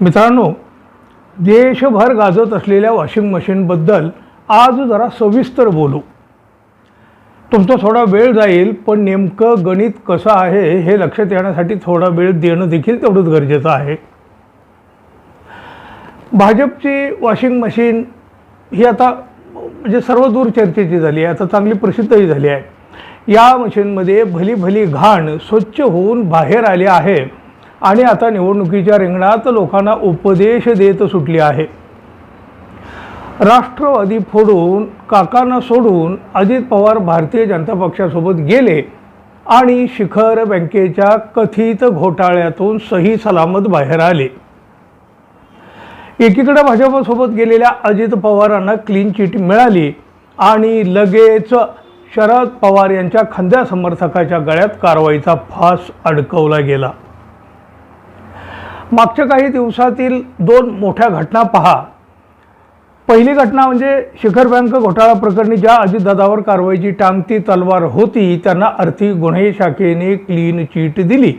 मित्रांनो देशभर गाजत असलेल्या वॉशिंग मशीनबद्दल आज जरा सविस्तर बोलू. तुमचा थोडा वेळ जाईल पण नेमकं गणित कसं आहे हे लक्षात येण्यासाठी थोडा वेळ देणं देखील तेवढंच गरजेचं आहे. भाजपची वॉशिंग मशीन ही आता म्हणजे सर्व दूर चर्चेची झाली आहे आता चांगली प्रसिद्धही झाली आहे. या मशीनमध्ये भली भली घाण स्वच्छ होऊन बाहेर आली आहे. आणि आता निवडणुकीच्या रिंगणात लोकांना उपदेश देत सुटली आहे. राष्ट्रवादी फोडून काकांना सोडून अजित पवार भारतीय जनता पक्षासोबत गेले आणि शिखर बँकेच्या कथित घोटाळ्यातून सही सलामत बाहेर आले. एकीकडे भाजपसोबत गेलेल्या अजित पवारांना क्लीन चिट मिळाली आणि लगेच शरद पवार यांच्या खंद्या समर्थकाच्या गळ्यात कारवाईचा फास अडकवला गेला. मागच्या काही दिवसातील दोन मोठ्या घटना पहा. पहिली घटना म्हणजे शिखर बँक घोटाळा प्रकरणी ज्या अजितदादावर कारवाईची टांगती तलवार होती त्यांना आर्थिक गुन्हे शाखेने क्लीन चिट दिली.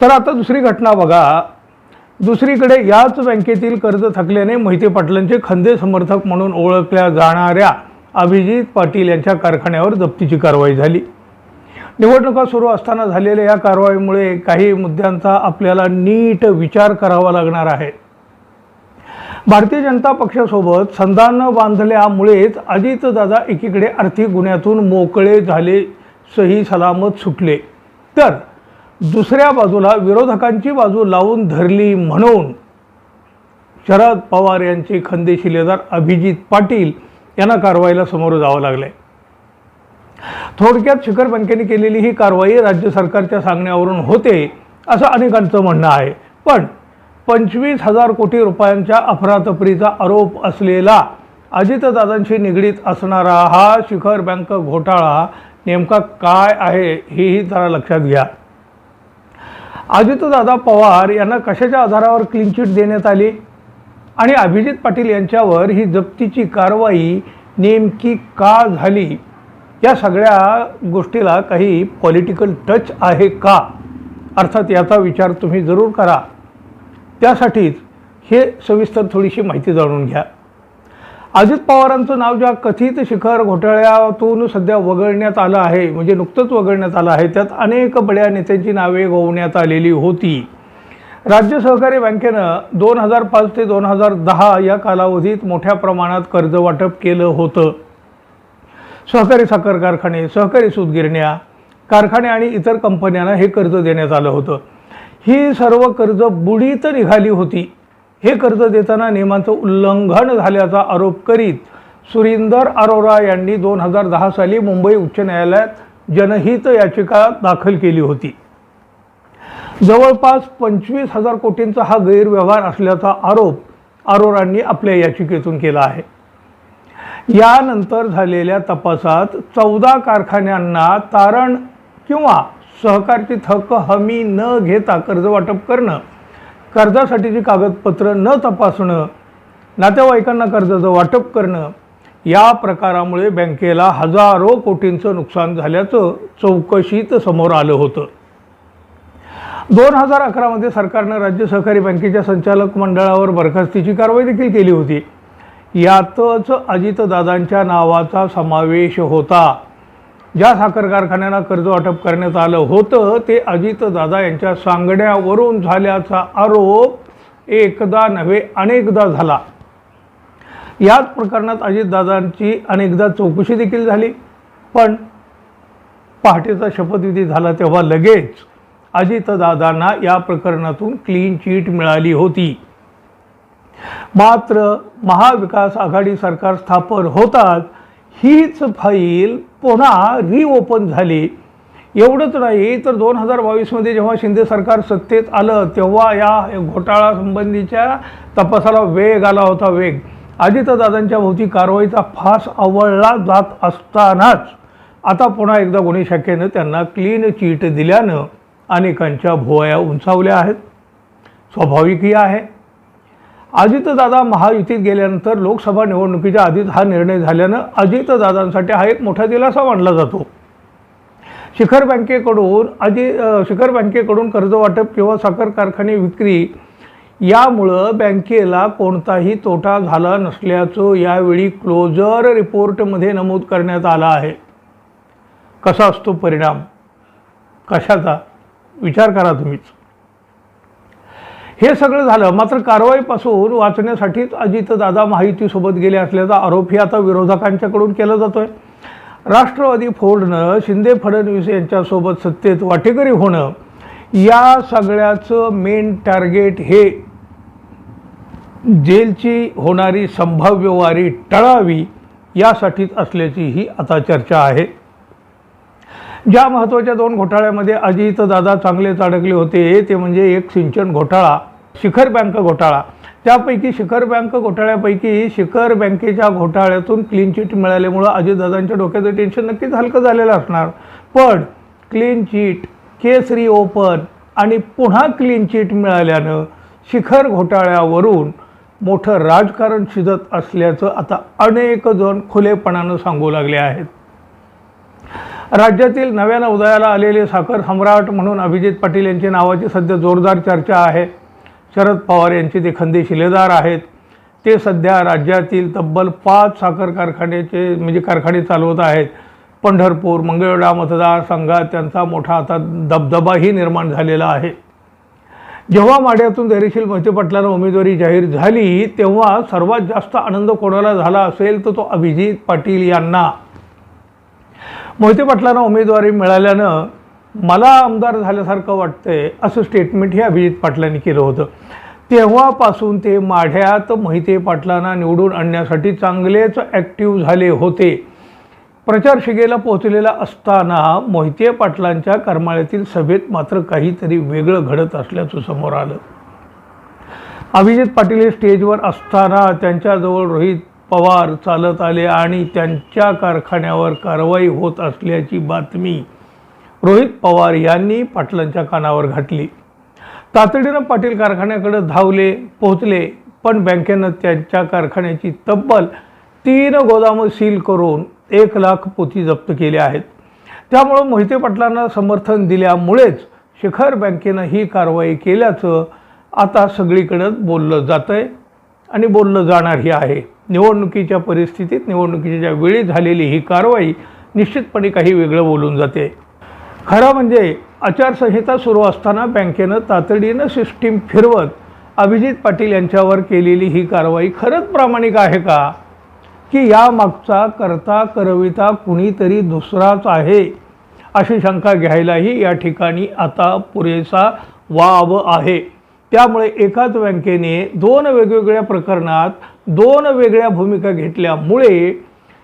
तर आता दुसरी घटना बघा. दुसरीकडे याच बँकेतील कर्ज थकल्याने मोहिते पाटलांचे खंदे समर्थक म्हणून ओळखल्या जाणाऱ्या अभिजित पाटील यांच्या कारखान्यावर जप्तीची कारवाई झाली. निवडणुका सुरू असताना झालेल्या या कारवाईमुळे काही मुद्द्यांचा आपल्याला नीट विचार करावा लागणार आहे. भारतीय जनता पक्षासोबत संधान बांधल्यामुळेच अजितदादा एकीकडे आर्थिक गुन्ह्यातून मोकळे झाले सही सलामत सुटले. तर दुसऱ्या बाजूला विरोधकांची बाजू लावून धरली म्हणून शरद पवार यांचे खंदेशिलेदार अभिजित पाटील यांना कारवाईला समोर जावं लागलंय. थोडक्यात शिखर बँकेने केलेली ही कारवाई राज्य सरकारच्या सांगण्यावरून होते असं अनेकांचं म्हणणं आहे. पण पंचवीस हजार कोटी रुपयांच्या अफरातफरीचा आरोप असलेला अजितदादांशी निगडीत असणारा हा शिखर बँक घोटाळा नेमका काय आहे हेही जरा लक्षात घ्या. अजितदादा पवार यांना कशाच्या आधारावर क्लीन चिट देण्यात आली? आणि अभिजित पाटील यांच्यावर ही जप्तीची कारवाई नेमकी का झाली? या सगळ्या गोष्टीला काही पॉलिटिकल टच आहे का? अर्थात याचा विचार तुम्ही जरूर करा. त्यासाठीच हे सविस्तर थोडीशी माहिती जाणून घ्या. अजित पवारांचं नाव ज्या कथित शिखर घोटाळ्यातून सध्या वगळण्यात आलं आहे म्हणजे नुकतंच वगळण्यात आलं आहे त्यात अनेक बड्या नेत्यांची नावे गोवण्यात आलेली होती. राज्य सहकारी बँकेनं दोन हजार पाच ते दोन हजार दहा या कालावधीत मोठ्या प्रमाणात कर्ज वाटप केलं होतं. सहकारी साखर कारखाने सहकारी सूतगिरण्या कारखाने आणि इतर कंपन्यांना हे कर्ज देण्यात आलं होतं. ही सर्व कर्ज बुडीत निघाली होती. हे कर्ज देताना नियमांचं उल्लंघन झाल्याचा आरोप करीत सुरिंदर अरोरा यांनी दोन हजार दहा साली मुंबई उच्च न्यायालयात जनहित याचिका दाखल केली होती. जवळपास पंचवीस हजार कोटींचा हा गैरव्यवहार असल्याचा आरोप अरोरांनी आपल्या याचिकेतून केला आहे. यानंतर झालेल्या तपासात चौदा कारखान्यांना तारण किंवा सहकारची थक हमी न घेता कर्ज वाटप करणं कर्जासाठीची कागदपत्र न तपासणं नातेवाईकांना कर्जाचं वाटप करणं या प्रकारामुळे बँकेला हजारो कोटींचं नुकसान झाल्याचं चौकशीत समोर आलं होतं. दोन हजार अकरामध्ये सरकारनं राज्य सहकारी बँकेच्या संचालक मंडळावर बरखास्तीची कारवाई देखील केली होती. यातच अजितदादांच्या नावाचा समावेश होता. ज्या साखर कारखान्यांना कर्ज वाटप करण्यात आलं होतं ते अजितदादा यांच्या सांगण्यावरून झाल्याचा आरोप एकदा नव्हे अनेकदा झाला. याच प्रकरणात अजितदादांची अनेकदा चौकशी देखील झाली. पण पहाटेचा शपथविधी झाला तेव्हा लगेच अजितदादांना या प्रकरणातून क्लीन चिट मिळाली होती. मात्र महाविकास आघाडी सरकार स्थापन होताच हीच फाईल पुन्हा रिओपन झाली. एवढंच नाही तर दोन हजार बावीसमध्ये जेव्हा शिंदे सरकार सत्तेत आलं तेव्हा या घोटाळासंबंधीच्या तपासाला वेग आला होता वेग. अजितदादांच्या भोवती कारवाईचा फास आवळला जात असतानाच आता पुन्हा एकदा गुन्हे शाखेनं त्यांना क्लीन चिट दिल्यानं अनेकांच्या भुवया उंचावल्या आहेत. स्वाभाविकही आहे. अजितदादा महायुतीत गेल्यानंतर लोकसभा निवडणुकीच्या आधीच हा निर्णय झाल्यानं अजितदादांसाठी हा एक मोठा दिलासा मानला जातो. शिखर बँकेकडून अजि शिखर बँकेकडून कर्ज वाटप किंवा साखर कारखाने विक्री यामुळं बँकेला कोणताही तोटा झाला नसल्याचं यावेळी क्लोजर रिपोर्टमध्ये नमूद करण्यात आला आहे. कसा असतो परिणाम? कशाचा? विचार करा तुम्हीच. हे सगळं झालं. मात्र कारवाईपासून वाचण्यासाठीच अजितदादा माहितीसोबत गेले असल्याचा आरोपही आता विरोधकांच्याकडून केला जातोय. राष्ट्रवादी फोडणं शिंदे फडणवीस यांच्यासोबत सत्तेत वाटेकरी होणं या सगळ्याचं मेन टार्गेट हे जेलची होणारी संभाव्य वारी टळावी यासाठीच असल्याची ही आता चर्चा आहे. ज्या महत्त्वाच्या दोन घोटाळ्यामध्ये अजित दादा चांगलेच अडकले होते ते म्हणजे एक सिंचन घोटाळा शिखर बँक घोटाळा. त्यापैकी शिखर बँक घोटाळ्यापैकी शिखर बँकेच्या घोटाळ्यातून क्लीन चिट मिळाल्यामुळं अजितदादांच्या डोक्याचं टेन्शन नक्कीच हलकं झालेलं असणार. पण क्लीन चिट केस ओपन आणि पुन्हा क्लीन चिट मिळाल्यानं शिखर घोटाळ्यावरून मोठं राजकारण शिजत असल्याचं आता अनेक जण खुलेपणानं सांगू लागले आहेत. राज्यातील नव्यानं उदयाला आलेले साखर सम्राट म्हणून अभिजित पाटील यांची नावाची सध्या जोरदार चर्चा आहे. शरद पवार यांचे ते खंदे शिलेदार आहेत. ते सध्या राज्यातील तब्बल पाच साखर कारखान्याचे म्हणजे कारखाने चालवत आहेत. पंढरपूर मंगळवेढा मतदारसंघात त्यांचा मोठा आता दबदबाही निर्माण झालेला आहे. जेव्हा माढ्यातून धैर्यशील मोहिते पाटलांना उमेदवारी जाहीर झाली तेव्हा सर्वात जास्त आनंद कोणाला झाला असेल तर तो अभिजित पाटील यांना. मोहिते पाटलांना उमेदवारी मिळाल्यानं मला आमदार झाल्यासारखं वाटतंय असं स्टेटमेंट हे अभिजित पाटलांनी केलं होतं. तेव्हापासून ते माढ्यात मोहिते पाटलांना निवडून आणण्यासाठी चांगलेच ॲक्टिव्ह झाले होते. प्रचार शिगेला पोहोचलेला असताना मोहिते पाटलांच्या करमाळ्यातील सभेत मात्र काहीतरी वेगळं घडत असल्याचं समोर आलं. अभिजित पाटील हे स्टेजवर असताना त्यांच्याजवळ रोहित पवार चालत आले आणि त्यांच्या कारखान्यावर कारवाई होत असल्याची बातमी रोहित पवार यांनी पाटलांच्या कानावर घातली. तातडीनं पाटील कारखान्याकडे धावले पोहोचले पण बँकेनं त्यांच्या कारखान्याची तब्बल तीन गोदामं सील करून एक लाख पोती जप्त केले आहेत. त्यामुळं मोहिते पाटलांना समर्थन दिल्यामुळेच शिखर बँकेनं ही कारवाई केल्याचं आता सगळीकडं बोललं जातं आहे आणि बोललं जाणारही आहे. निवडणुकीच्या परिस्थितीत निवडणुकीच्या वेळी झालेली ही कारवाई निश्चितपणे काही वेगळं बोलून जाते. खरं म्हणजे आचारसंहिता सुरू असताना बँकेनं तातडीनं सिस्टीम फिरवत अभिजित पाटील यांच्यावर केलेली ही कारवाई खरंच प्रामाणिक आहे का? की या मागचा करता करविता कुणीतरी दुसराच आहे? अशी शंका घ्यायलाही या ठिकाणी आता पुरेसा वाव आहे. त्यामुळे एकाच बँकेने दोन वेगवेगळ्या प्रकरणात दोन वेगळ्या भूमिका घेतल्यामुळे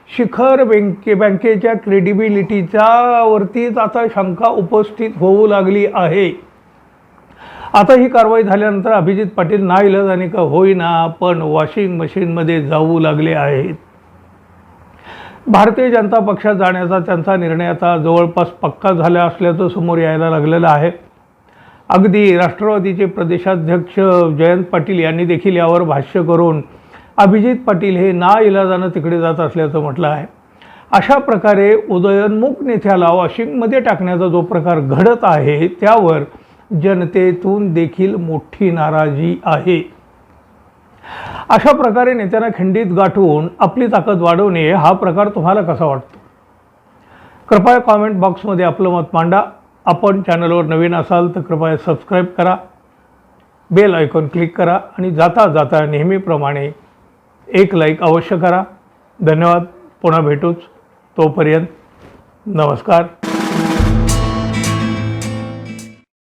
शिखर बँके बँकेच्या क्रेडिबिलिटीच्या वरतीच आता शंका उपस्थित होऊ लागली आहे. आता ही कारवाई झाल्यानंतर अभिजित पाटील ना इलाजाने का होईना पण वॉशिंग मशीनमध्ये जाऊ लागले आहेत. भारतीय जनता पक्षात जाण्याचा त्यांचा निर्णय आता जवळपास पक्का झाला असल्याचं समोर यायला लागलेलं आहे. अगदी राष्ट्रवादीचे प्रदेशाध्यक्ष जयंत पाटील यांनी देखील यावर भाष्य करून अभिजित पाटील हे ना इलाजानं तिकडे जात असल्याचं म्हटलं आहे. अशा प्रकारे उदयनमुख नेत्याला वॉशिंगमध्ये टाकण्याचा जो प्रकार घडत आहे त्यावर जनतेतून देखील मोठी नाराजी आहे. अशा प्रकारे नेत्यांना खिंडीत गाठून आपली ताकद वाढवणे हा प्रकार तुम्हाला कसा वाटतो? कृपया कॉमेंट बॉक्समध्ये आपलं मत मांडा. आपण चॅनलवर नवीन असाल तर कृपया सबस्क्राईब करा बेल आयकॉन क्लिक करा आणि जाता जाता नेहमीप्रमाणे एक लाईक अवश्य करा. धन्यवाद. पुन्हा भेटूच. तोपर्यंत नमस्कार.